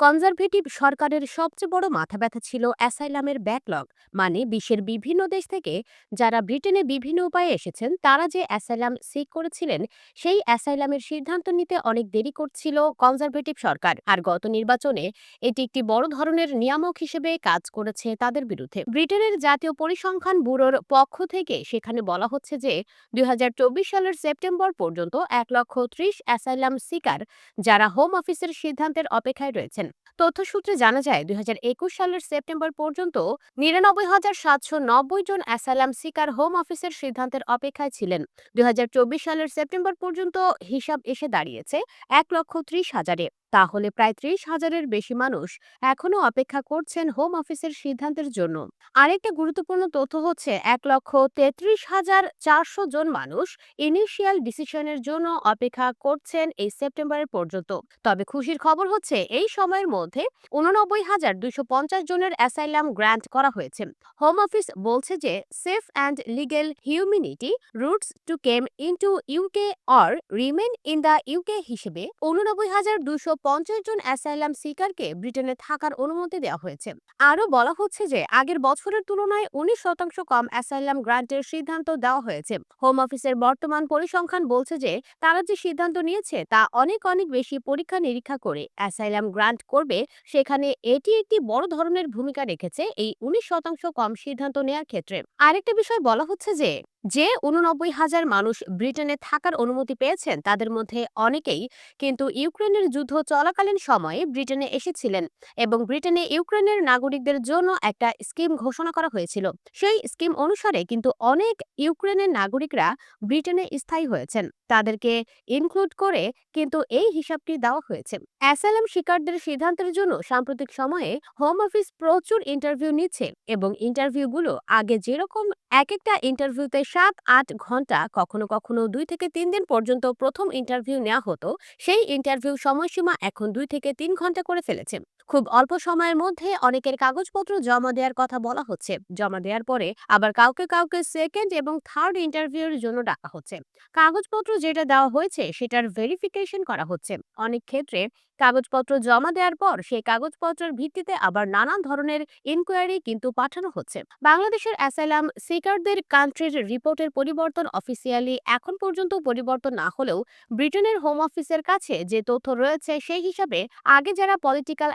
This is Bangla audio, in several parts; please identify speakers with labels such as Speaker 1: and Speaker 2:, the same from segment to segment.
Speaker 1: কনজারভেটিভ সরকারের সবচেয়ে বড় মাথাব্যথা ছিল অ্যাসাইলামের ব্যাকলগ। মানে বিশ্বের বিভিন্ন দেশ থেকে যারা ব্রিটেনে বিভিন্ন উপায়ে এসেছেন, তারা যে অ্যাসাইলাম সিক করেছিলেন, সেই অ্যাসাইলামের সিদ্ধান্ত নিতে অনেক দেরি করছিল কনজারভেটিভ সরকার। আর গত নির্বাচনে এটি একটি বড় ধরনের নিয়ামক হিসেবে কাজ করেছে তাদের বিরুদ্ধে। ব্রিটেনের জাতীয় পরিসংখ্যান ব্যুরোর পক্ষ থেকে সেখানে বলা হচ্ছে যে, দুই হাজার চব্বিশ সালের সেপ্টেম্বর পর্যন্ত এক লক্ষ ত্রিশ অ্যাসাইলাম সিকার, যারা হোম অফিসের সিদ্ধান্তের অপেক্ষায় রয়েছেন তথ্যসূত্রে জানা যায় দুই হাজার একুশ সালের সেপ্টেম্বর পর্যন্ত নিরানব্বই হাজার সাতশো নব্বই জন অ্যাসাইলাম সিকার হোম অফিসের সিদ্ধান্তের অপেক্ষায় ছিলেন। দুই হাজার চব্বিশ সালের সেপ্টেম্বর পর্যন্ত হিসাব এসে দাঁড়িয়েছে এক লক্ষ ত্রিশ হাজারে। তাহলে প্রায় ত্রিশ হাজারের বেশি মানুষ এখনও অপেক্ষা করছেন হোম অফিসের সিদ্ধান্তের জন্য। আরেকটা গুরুত্বপূর্ণ তথ্য হচ্ছে এক লক্ষ তেত্রিশ হাজার চারশো জন মানুষ ইনিশিয়াল ডিসিশনের জন্য অপেক্ষা করছেন এই সেপ্টেম্বরের পর্যন্ত। তবে খুশির খবর হচ্ছে এই সময়ের মধ্যে উননব্বই হাজার দুইশো পঞ্চাশ জনের অ্যাসাইলাম গ্র্যান্ট করা হয়েছে। হোম অফিস বলছে যে safe and legal humanity routes to came into UK or remain in the UK হিসেবে উননব্বই হাজার দুশো পঞ্চাশ জন অ্যাসাইলাম সিকারকে ব্রিটেনে থাকার অনুমতি দেওয়া হয়েছে। আরও বলা হচ্ছে যে, আগের বছরের তুলনায় উনিশ শতাংশ কম অ্যাসাইলাম গ্রান্টের সিদ্ধান্ত দেওয়া হয়েছে। হোম অফিসের বর্তমান পরিসংখ্যান বলছে যে, তারা যে সিদ্ধান্ত নিয়েছে তা অনেক অনেক বেশি পরীক্ষা নিরীক্ষা করে অ্যাসাইলাম গ্রান্ট করবে, সেখানে এটি একটি বড় ধরনের ভূমিকা রেখেছে এই উনিশ শতাংশ কম সিদ্ধান্ত নেওয়ার ক্ষেত্রে। আরেকটা বিষয় বলা হচ্ছে যে যে উননব্বই হাজার মানুষ ব্রিটেনে থাকার অনুমতি পেয়েছেন, তাদের মধ্যে অনেকেই কিন্তু ইউক্রেনের যুদ্ধ চলাকালীন সময়ে ব্রিটেনে এসেছিলেন এবং ব্রিটেনে ইউক্রেনের নাগরিকদের জন্য একটা স্কিম ঘোষণা করা হয়েছিল। সেই স্কিম অনুসারে কিন্তু অনেক ইউক্রেনের নাগরিকরা ব্রিটেনে স্থায়ী হয়েছেন। তাদেরকে ইনক্লুড করে কিন্তু এই হিসাবটি দেওয়া হয়েছে। অ্যাসালাম শিকারদের সিদ্ধান্তের জন্য সাম্প্রতিক সময়ে হোম অফিস প্রচুর ইন্টারভিউ নিচ্ছে এবং ইন্টারভিউগুলো আগে যেরকম এক একটা ইন্টারভিউতে সাত, আট ঘণ্টা কখনো কখনো দুই থেকে তিন দিন পর্যন্ত প্রথম ইন্টারভিউ নেওয়া হতো। সেই ইন্টারভিউ সময়সীমা এখন দুই থেকে তিন ঘণ্টা করে ফেলেছে। খুব অল্প সময়ের মধ্যে অনেকের কাগজপত্র জমা দেওয়ার কথা বলা হচ্ছে। জমা দেওয়ার পরে আবার কাউকে কাউকে সেকেন্ড এবং থার্ড ইন্টারভিউর জন্য ডাকা হচ্ছে। কাগজপত্র যেটা দেওয়া হয়েছে সেটার ভেরিফিকেশন করা হচ্ছে। অনেক ক্ষেত্রে কাগজপত্র জমা দেওয়ার পর সেই কাগজপত্রের ভিত্তিতে আবার নানান ধরনের ইনকোয়ারি কিন্তু পাঠানো হচ্ছে। বাংলাদেশের অ্যাসাইলাম সিকারদের কান্ট্রির রিপোর্টের পরিবর্তন অফিসিয়ালি এখন পর্যন্ত পরিবর্তন না হলেও ব্রিটেনের হোম অফিসের কাছে যে তথ্য রয়েছে সেই হিসাবে আগে যারা পলিটিক্যাল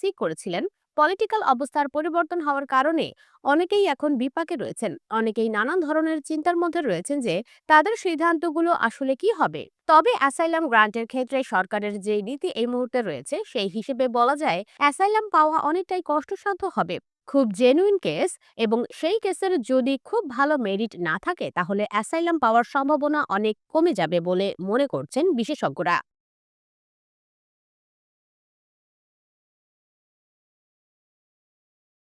Speaker 1: সিক করেছিলেন। পলিটিক্যাল অবস্থার পরিবর্তন হওয়ার কারণে অনেকেই এখন বিপাকে রয়েছেন। অনেকেই নানান ধরনের চিন্তার মধ্যে রয়েছেন যে, তাদের সিদ্ধান্তগুলো আসলে কি হবে? তবে অ্যাসাইলাম গ্রান্টের ক্ষেত্রে সরকারের যে নীতি এই মুহূর্তে রয়েছে, সেই হিসেবে বলা যায় অ্যাসাইলাম পাওয়া অনেকটাই কষ্টসাধ্য হবে। খুব জেনুইন কেস এবং সেই কেসের যদি খুব ভালো মেরিট না থাকে, তাহলে অ্যাসাইলাম পাওয়ার সম্ভাবনা অনেক কমে যাবে বলে মনে করছেন বিশেষজ্ঞরা।